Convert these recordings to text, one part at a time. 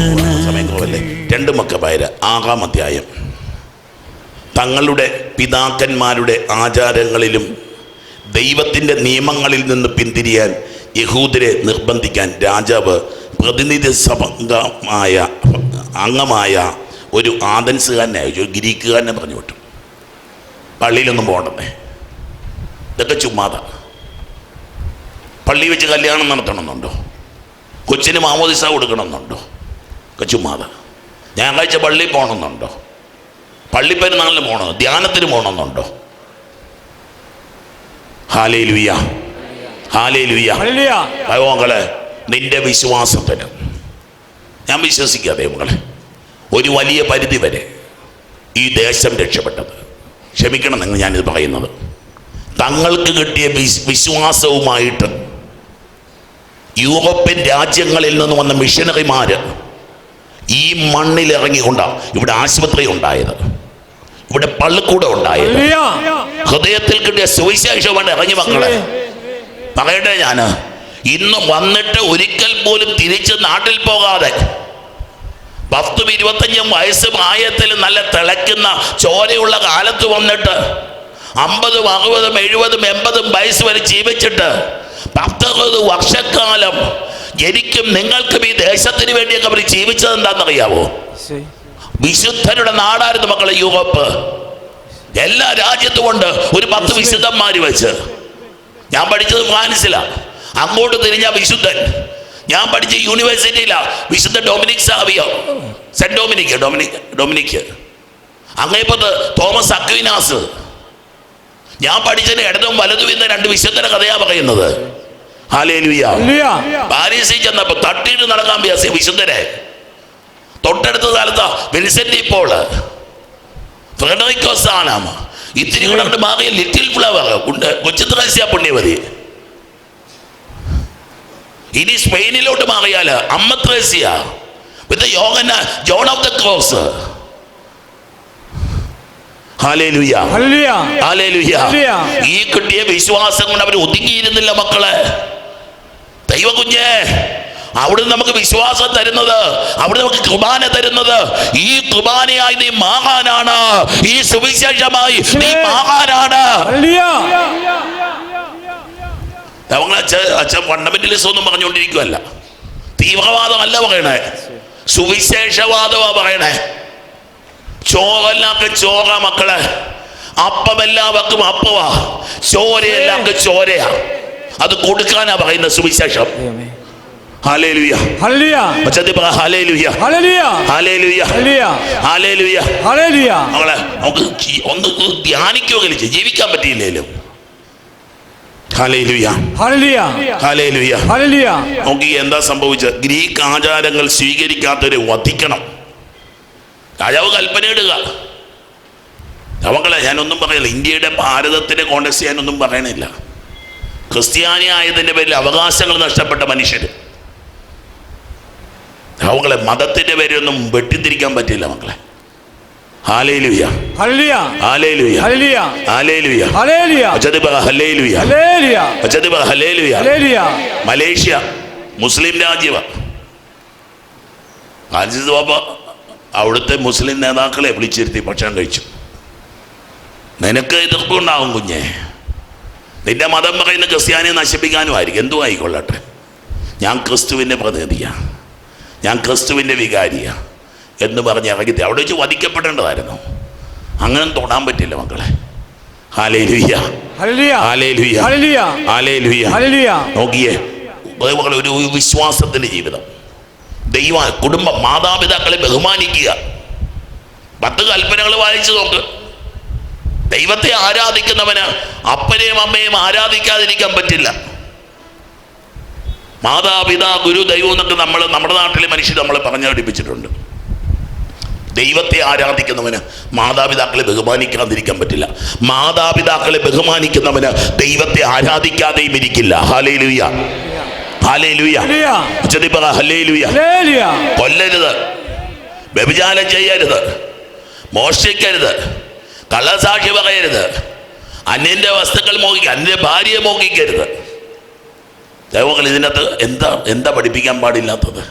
സമയം കുറവല്ലേ രണ്ട് മക്കബായര് ആറാം അധ്യായം. തങ്ങളുടെ പിതാക്കന്മാരുടെ ആചാരങ്ങളിലും ദൈവത്തിന്റെ നിയമങ്ങളിൽ നിന്ന് പിന്തിരിയാൻ യഹൂദരെ നിർബന്ധിക്കാൻ രാജാവ് പ്രതിനിധി സഭമായ അംഗമായ ഒരു ആദൻസുകാരനെ അയച്ചു. ഒരു ഗ്രീക്കുകാരനെ പറഞ്ഞു വിട്ടു. പള്ളിയിലൊന്നും പോകണ്ടേ? ഇതൊക്കെ ചുമ്മാതാ. പള്ളി വെച്ച് കല്യാണം നടത്തണമെന്നുണ്ടോ? കൊച്ചിന് മാമോദിസ കൊടുക്കണമെന്നുണ്ടോ? ഒക്കെ ചുമ്മാതാ ഞായറാഴ്ച പള്ളി പോകണമെന്നുണ്ടോ പള്ളിപ്പെരുന്നാളിന് പോകണോ ധ്യാനത്തിന് പോകണമെന്നുണ്ടോ ഹാലേ ലുയ്യ ഹാലേ ലുയ്യ ഹല്ലേലൂയ. മകളെ നിന്റെ വിശ്വാസത്തിന്. ഞാൻ വിശ്വസിക്കാതെ ദൈവങ്ങളെ ഒരു വലിയ പരിധി വരെ ഈ ദേശം രക്ഷപ്പെട്ടത്. ക്ഷമിക്കണം നിങ്ങൾ ഞാനിത് പറയുന്നത്. തങ്ങൾക്ക് കിട്ടിയ വിശ് വിശ്വാസവുമായിട്ട് യൂറോപ്യൻ രാജ്യങ്ങളിൽ നിന്ന് വന്ന മിഷനറിമാര് ഈ മണ്ണിൽ ഇറങ്ങിക്കൊണ്ടാണ് ഇവിടെ ആശുപത്രി ഉണ്ടായത്. ഇവിടെ പള്ളിക്കൂടം ഉണ്ടായത്. ഹൃദയത്തിൽ കിട്ടിയ സുവിശേഷമാണ് ഇറങ്ങി മക്കളെ. പറയട്ടെ ഞാൻ. ഇന്ന് വന്നിട്ട് ഒരിക്കൽ പോലും തിരിച്ച് നാട്ടിൽ പോകാതെ. പത്തും ഇരുപത്തഞ്ചും വയസ്സ് പ്രായത്തിൽ നല്ല തിളയ്ക്കുന്ന ചോരയുള്ള കാലത്ത് വന്നിട്ട് അമ്പതും അറുപതും എഴുപതും എൺപതും വയസ്സ് വരെ ജീവിച്ചിട്ട് പത്തറുപത് വർഷക്കാലം എനിക്കും നിങ്ങൾക്കും ഈ ദേശത്തിന് വേണ്ടിയൊക്കെ അവർ ജീവിച്ചത് എന്താണെന്നറിയാവോ. വിശുദ്ധരുടെ നാടായിരുന്നു മക്കളെ യൂറോപ്പ്. എല്ലാ രാജ്യത്തും ഉണ്ട് ഒരു പത്ത് വിശുദ്ധന്മാര് വെച്ച്. ഞാൻ പഠിച്ചത് ഫ്രാൻസിലാ. അങ്ങോട്ട് തിരിഞ്ഞ വിശുദ്ധൻ. ഞാൻ പഠിച്ച യൂണിവേഴ്സിറ്റിയിലാ. വിശുദ്ധ Dominic Savio. Saint Dominic Dominic Dominic അങ്ങേപ്പത്ത് Thomas Aquinas. ഞാൻ പഠിച്ചതിന് ഇടതും വലതും ഇന്ന് രണ്ട് വിശുദ്ധന കഥയാ പറയുന്നത്. പാരീസിൽ ചെന്നപ്പോ തട്ടിയിട്ട് നടക്കാൻ വിചാരിച്ച വിശുദ്ധരെ. തൊട്ടടുത്ത സ്ഥലത്താ വിൻസെന്റ് ഇപ്പോൾ ഫ്രെഡറിക്കോസ് ആനാമ ഇത്തിരി കൂടെ അങ്ങോട്ട് മാറിയ ലിറ്റിൽ ഫ്ലവർ ഉണ്ട്. കൊച്ചുത്രസ്യ പുണ്യവതി. ഇനി സ്പെയിനിലോട്ട് മാറിയാൽ അമ്മത്രേസ്യ വിത്ത് യോഗന ജോൺ ഓഫ് ദ ക്രോസ്. ഈ കിട്ടിയ വിശ്വാസം കൊണ്ട് അവർ ഒതുങ്ങിയിരുന്നില്ല മക്കളെ. ദൈവ കുഞ്ഞേ അവിടെ നമുക്ക് വിശ്വാസം തരുന്നത് അവിടെ നമുക്ക് കുർബാന തരുന്നത്. ഈ കുർബാനയായി നീ മാഹാനാണ്. ഈ സുവിശേഷമായി നീ. ഞങ്ങൾ അച്ഛൻ ഫണ്ടമെന്റലിസം ഒന്നും പറഞ്ഞുകൊണ്ടിരിക്കുവല്ല. തീവ്രവാദമല്ല പറയണേ. സുവിശേഷവാദമാ പറയണേ. ചോറല്ലാത്ത ചോറ മക്കളെ. അപ്പമെല്ലാവർക്കും അപ്പവാ. ചോരയെല്ലാവർക്കും ചോരയാ. അത് കൊടുക്കാനാ പറയുന്ന സുവിശേഷം. ഒന്ന് ധ്യാനിക്കുകയും ജീവിക്കാൻ പറ്റിയില്ലേലും. നോക്കി. എന്താ സംഭവിച്ചത്? ഗ്രീക്ക് ആചാരങ്ങൾ സ്വീകരിക്കാത്തവരെ വധിക്കണം. രാജാവ് കൽപ്പന കൽപ്പനയിടുക അവങ്ങളെ ഞാനൊന്നും പറയില്ല. ഇന്ത്യയുടെ ഭാരതത്തിന്റെ കോണ്ടക്സ്റ്റ് ഞാനൊന്നും പറയണില്ല. ക്രിസ്ത്യാനി ആയതിന്റെ പേരിൽ അവകാശങ്ങൾ നഷ്ടപ്പെട്ട മനുഷ്യർ അവങ്ങളെ മതത്തിന്റെ പേരൊന്നും വെട്ടിത്തിരിക്കാൻ പറ്റില്ല മക്കളെ. മലേഷ്യ മുസ്ലിം രാജ്യമാണ് ബാബ അവിടുത്തെ മുസ്ലിം നേതാക്കളെ വിളിച്ചിരുത്തി ഭക്ഷണം കഴിച്ചു. നിനക്ക് എതിർപ്പുണ്ടാവും കുഞ്ഞെ. നിന്റെ മതം പറയുന്ന ക്രിസ്ത്യാനിയെ നശിപ്പിക്കാനും ആയിരിക്കും. എന്തു ആയിക്കൊള്ളട്ടെ. ഞാൻ ക്രിസ്തുവിന്റെ പ്രതിനിധിയാണ്. ഞാൻ ക്രിസ്തുവിന്റെ വികാരിയാണ് എന്ന് പറഞ്ഞ് ഇറങ്ങി അവിടെ വെച്ച് വധിക്കപ്പെടേണ്ടതായിരുന്നു. അങ്ങനെ തൊടാൻ പറ്റില്ല മക്കളെ. നോക്കിയേ അതേപോലെ ഒരു വിശ്വാസത്തിന്റെ ജീവിതം. ദൈവ കുടുംബം മാതാപിതാക്കളെ ബഹുമാനിക്കുക. പത്ത് കൽപ്പനകൾ വായിച്ചു നോക്ക്. ദൈവത്തെ ആരാധിക്കുന്നവന് അപ്പനെയും അമ്മയും ആരാധിക്കാതിരിക്കാൻ പറ്റില്ല. മാതാപിതാ ഗുരു ദൈവം എന്നൊക്കെ നമ്മൾ നമ്മുടെ നാട്ടിലെ മനുഷ്യർ നമ്മളെ പറഞ്ഞു പഠിപ്പിച്ചിട്ടുണ്ട് ദൈവത്തെ ആരാധിക്കുന്നവന് മാതാപിതാക്കളെ ബഹുമാനിക്കാതിരിക്കാൻ പറ്റില്ല. മാതാപിതാക്കളെ ബഹുമാനിക്കുന്നവന് ദൈവത്തെ ആരാധിക്കാതെയും ഇരിക്കില്ല. ഹാലേ ലുയ ഹാലേ ലുയ ഹല്ലേലൂയ. കൊല്ലരുത്. വ്യഭിചാരം ചെയ്യരുത്. മോഷ്ടിക്കരുത്. കള്ളസാക്ഷി പറയരുത്. അന്യന്റെ വസ്തുക്കൾ മോഹിക്കുക അന്യന്റെ ഭാര്യയെ മോഹിക്കരുത്. ദൈവങ്ങൾ ഇതിനകത്ത് എന്താ എന്താ പഠിപ്പിക്കാൻ പാടില്ലാത്തത്.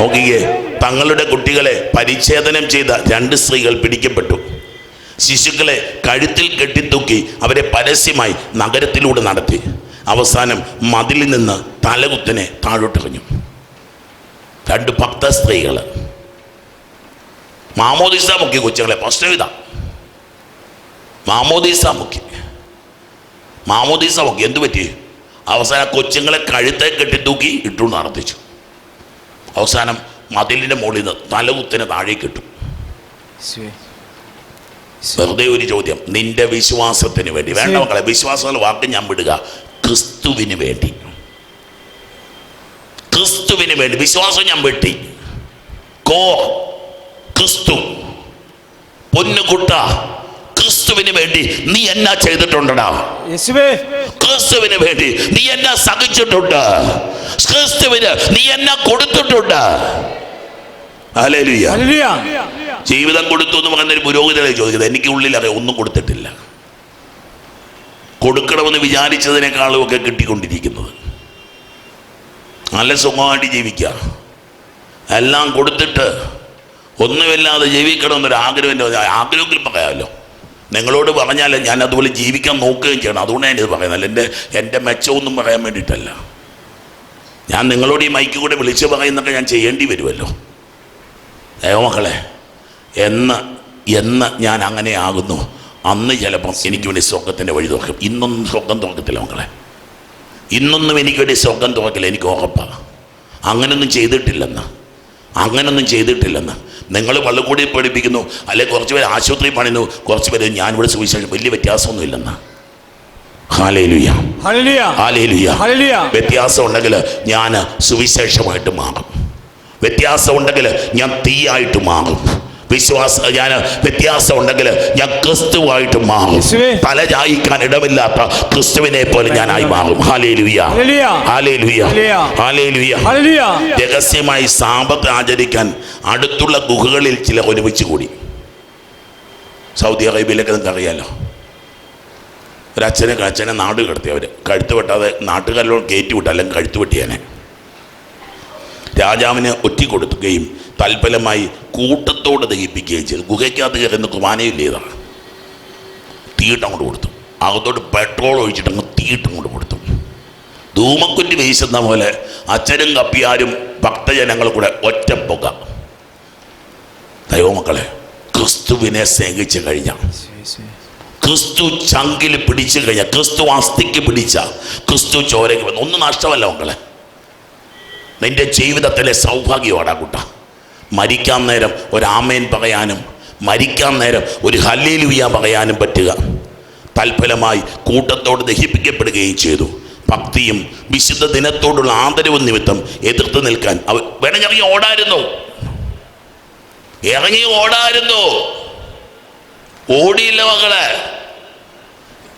നോക്കിക്കേ തങ്ങളുടെ കുട്ടികളെ പരിച്ഛേദനം ചെയ്ത രണ്ട് സ്ത്രീകൾ പിടിക്കപ്പെട്ടു. ശിശുക്കളെ കഴുത്തിൽ കെട്ടിത്തൂക്കി അവരെ പരസ്യമായി നഗരത്തിലൂടെ നടത്തി. അവസാനം മതിലിൽ നിന്ന് തലകുത്തനെ താഴോട്ടെറിഞ്ഞു. രണ്ട് ഭക്ത സ്ത്രീകൾ മാമോദിസ മുക്കി കൊച്ചുങ്ങളെ പ്രശ്നം ഇതാ. മാമോദിസ മുക്കി മാമോദിസ മുക്കി എന്തു പറ്റി? അവസാനം കൊച്ചുങ്ങളെ കഴുത്തെ കെട്ടി തൂക്കി ഇട്ടു നടത്തിച്ചു അവസാനം മതിലിന്റെ മുകളിൽ നിന്ന് തലകുത്തിന് താഴേക്ക് ഇട്ടു. വെറുതെ ഒരു ചോദ്യം. നിന്റെ വിശ്വാസത്തിന് വേണ്ടി. വേണ്ട. മക്കളെ വിശ്വാസമുള്ള വാക്ക് ഞാൻ വിടുക. ക്രിസ്തുവിന് വേണ്ടി. ക്രിസ്തുവിന് വേണ്ടി. വിശ്വാസം ഞാൻ വെട്ടി. കോ ക്രിസ്തു. പൊന്നുകുട്ട ക്രിസ്തുവിന് വേണ്ടി നീ എന്നാ ചെയ്തിട്ടുണ്ടടാ? ക്രിസ്തുവിന് വേണ്ടി നീ എന്നാ സഹിച്ചിട്ടുണ്ട്? ക്രിസ്തുവിന് നീ എന്നാ കൊടുത്തിട്ടുണ്ട്. ജീവിതം കൊടുത്തു എന്ന് പറയുന്നൊരു പുരോഗതിയെ ചോദിക്കുന്നത് എനിക്ക് ഉള്ളിൽ അറിയാം ഒന്നും കൊടുത്തിട്ടില്ല. കൊടുക്കണമെന്ന് വിചാരിച്ചതിനേക്കാളും ഒക്കെ കിട്ടിക്കൊണ്ടിരിക്കുന്നത്. നല്ല സുഖമായിട്ട് ജീവിക്കുക. എല്ലാം കൊടുത്തിട്ട് ഒന്നുമില്ലാതെ ജീവിക്കണമെന്നൊരു ആഗ്രഹം എന്റെ ആഗ്രഹമെങ്കിലും പറയാമല്ലോ. നിങ്ങളോട് പറഞ്ഞാൽ ഞാൻ അതുപോലെ ജീവിക്കാൻ നോക്കുകയും ചെയ്യണം. അതുകൊണ്ട് ഞാനിത് പറയുന്നത്. എന്റെ എന്റെ മെച്ചമൊന്നും പറയാൻ വേണ്ടിയിട്ടല്ല. ഞാൻ നിങ്ങളോട് ഈ മൈക്ക് കൂടെ വിളിച്ച് പറയുന്നൊക്കെ ഞാൻ ചെയ്യേണ്ടി വരുമല്ലോ. ദൈവമക്കളെ എന്ന് എന്ന് ഞാൻ അങ്ങനെ ആകുന്നു. അന്ന് ചിലപ്പം എനിക്ക് വേണ്ടി സ്വർഗത്തിന്റെ വഴി തുറക്കും. ഇന്നൊന്നും സ്വർഗം തുറക്കത്തില്ല മക്കളെ. ഇന്നൊന്നും എനിക്ക് വേണ്ടി സ്വർഗം തുറക്കില്ല എനിക്ക് ഉറപ്പാണ്. അങ്ങനൊന്നും ചെയ്തിട്ടില്ലെന്ന്. അങ്ങനൊന്നും ചെയ്തിട്ടില്ലെന്ന്. നിങ്ങൾ പള്ളിക്കൂടി പഠിപ്പിക്കുന്നു അല്ലെ കുറച്ച് പേര് ആശുപത്രി പണിയുന്നു. കുറച്ച് പേര് ഞാൻ ഇവിടെ സുവിശേഷം. വലിയ വ്യത്യാസമൊന്നും ഇല്ലെന്ന് ഹാലേലുയ്യ ഹല്ലേലൂയ. ഹല്ലേലൂയ. വ്യത്യാസം ഉണ്ടെങ്കിൽ ഞാൻ സുവിശേഷമായിട്ട് മാറും. വ്യത്യാസം ഉണ്ടെങ്കിൽ ഞാൻ തീയായിട്ട് മാറും. വിശ്വാസ ഞാൻ വ്യത്യാസം ഉണ്ടെങ്കിൽ ഞാൻ ക്രിസ്തുവായിട്ട് മാറും. തല ചായിക്കാൻ ഇടമില്ലാത്ത ക്രിസ്തുവിനെ പോലെ ഞാനായി മാറും. രഹസ്യമായി സാമ്പത്ത് ആചരിക്കാൻ അടുത്തുള്ള ഗുഹകളിൽ ചില ഒരുമിച്ച് കൂടി. സൗദി അറേബ്യയിലൊക്കെ നിങ്ങൾക്ക് അറിയാലോ. ഒരച്ഛനെ അച്ഛനെ നാട് കിടത്തി. അവർ കഴുത്ത് വെട്ടാതെ നാട്ടുകാരിലോട് കയറ്റി വിട്ട അല്ലെങ്കിൽ കഴുത്ത് വെട്ടിയാനെ. രാജാവിന് ഒറ്റി കൊടുക്കുകയും തൽഫലമായി കൂട്ടത്തോട് ദഹിപ്പിക്കുകയും ചെയ്തു. ഗുഹയ്ക്കകത്ത് കയറുന്ന കുമാനയില്ലേതാണ് തീയിട്ടങ്ങോട്ട് കൊടുത്തു. അകത്തോട്ട് പെട്രോൾ ഒഴിച്ചിട്ട് അങ്ങ് തീയിട്ടങ്ങോട്ട് കൊടുത്തു. ധൂമക്കുറ്റി വീശുന്ന പോലെ അച്ഛനും കപ്പിയാരും ഭക്തജനങ്ങൾ കൂടെ ഒറ്റ പുക. ദൈവമക്കളെ ക്രിസ്തുവിനെ സ്നേഹിച്ചു കഴിഞ്ഞ. ക്രിസ്തു ചങ്കിൽ പിടിച്ചു കഴിഞ്ഞ ക്രിസ്തു അസ്ഥിക്ക് പിടിച്ച ക്രിസ്തു ചോരയ്ക്ക് ഒന്നും നഷ്ടമല്ല മക്കളെ. നിന്റെ ജീവിതത്തിലെ സൗഭാഗ്യമാണ് കുട്ട. മരിക്കാൻ നേരം ഒരാമേൻ പറയാനും മരിക്കാൻ നേരം ഒരു ഹല്ലേലൂയ പറയാനും പറ്റുക. തൽഫലമായി കൂട്ടത്തോട് ദഹിപ്പിക്കപ്പെടുകയും ചെയ്തു. ഭക്തിയും വിശുദ്ധ ദിനത്തോടുള്ള ആദരവും നിമിത്തം എതിർത്ത് നിൽക്കാൻ അവർ വേണമെങ്കിൽ ഓടായിരുന്നു. ഇറങ്ങി ഓടായിരുന്നു. ഓടിയില്ല മകളെ.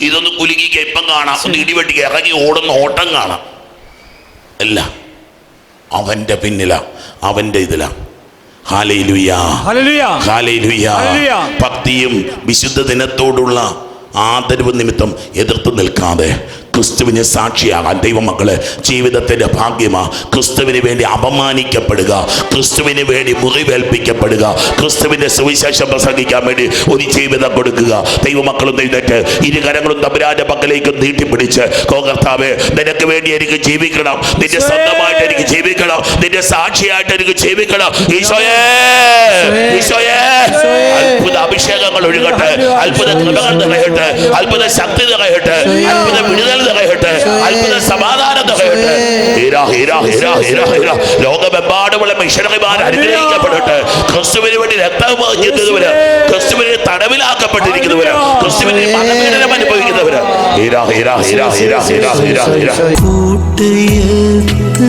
ഇതൊന്ന് കുലുക്കിക്ക ഇപ്പം കാണാം. ഒന്ന് ഇടിവെട്ടിക്ക ഇറങ്ങി ഓടുന്ന ഓട്ടം കാണാം. അല്ല. അവന്റെ പിന്നില അവന്റെ ഇതിലാണ്. ഭക്തിയും വിശുദ്ധ ദിനത്തോടുള്ള ആദരവ് നിമിത്തം എതിർത്ത് നിൽക്കാതെ ക്രിസ്തുവിന് സാക്ഷിയാകാൻ ദൈവമക്കളെ ജീവിതത്തിന്റെ ഭാഗ്യമാ. ക്രിസ്തുവിന് വേണ്ടി അപമാനിക്കപ്പെടുക. ക്രിസ്തുവിന് വേണ്ടി മുറിവേൽപ്പിക്കപ്പെടുക. ക്രിസ്തുവിന്റെ സുവിശേഷം പ്രസംഗിക്കാൻ വേണ്ടി ഒരു ജീവിതം കൊടുക്കുക. ദൈവമക്കളും എഴുന്നേറ്റ്. ഇരുകരങ്ങളും തമ്പുരാന്റെ പക്കലേക്ക് നീട്ടിപ്പിടിച്ച് കോകർത്താവേ നിനക്ക് വേണ്ടി എനിക്ക് ജീവിക്കണം. നിന്റെ സ്വന്തമായിട്ട് എനിക്ക് ജീവിക്കണം. നിന്റെ സാക്ഷിയായിട്ട് എനിക്ക് ജീവിക്കണം. ഈശോയേ! ഈശോയേ! അത്ഭുത അഭിഷേകങ്ങൾ ഒഴുകട്ടെ. അത്ഭുത കൃപകൾ നിറയട്ടെ. അത്ഭുത ശക്തി നിറയട്ടെ. അത്ഭുത വിടുതൽ നിറയട്ടെ അത്ഭുത സമാധാനം തകയട്ടെ ഹീരാ ഹീരാ ഹീരാ ഹീരാ ഹീരാ. ലോകമെമ്പാടുമുള്ള മിഷണറിമാർ അനുഗ്രഹിക്കപ്പെടട്ടെ. ക്രിസ്തുവിന് വേണ്ടി രക്തം ക്രിസ്തുവിന് തടവിലാക്കപ്പെട്ടിരിക്കുന്നവര് ക്രിസ്തുവിന് മതപീഡനം അനുഭവിക്കുന്നവര്. ഹീരാ ഹീരാ ഹീരാ ഹീരാ ഹീരാ ഹീരാ ഹീരാ. കൂട്ടയത്ത്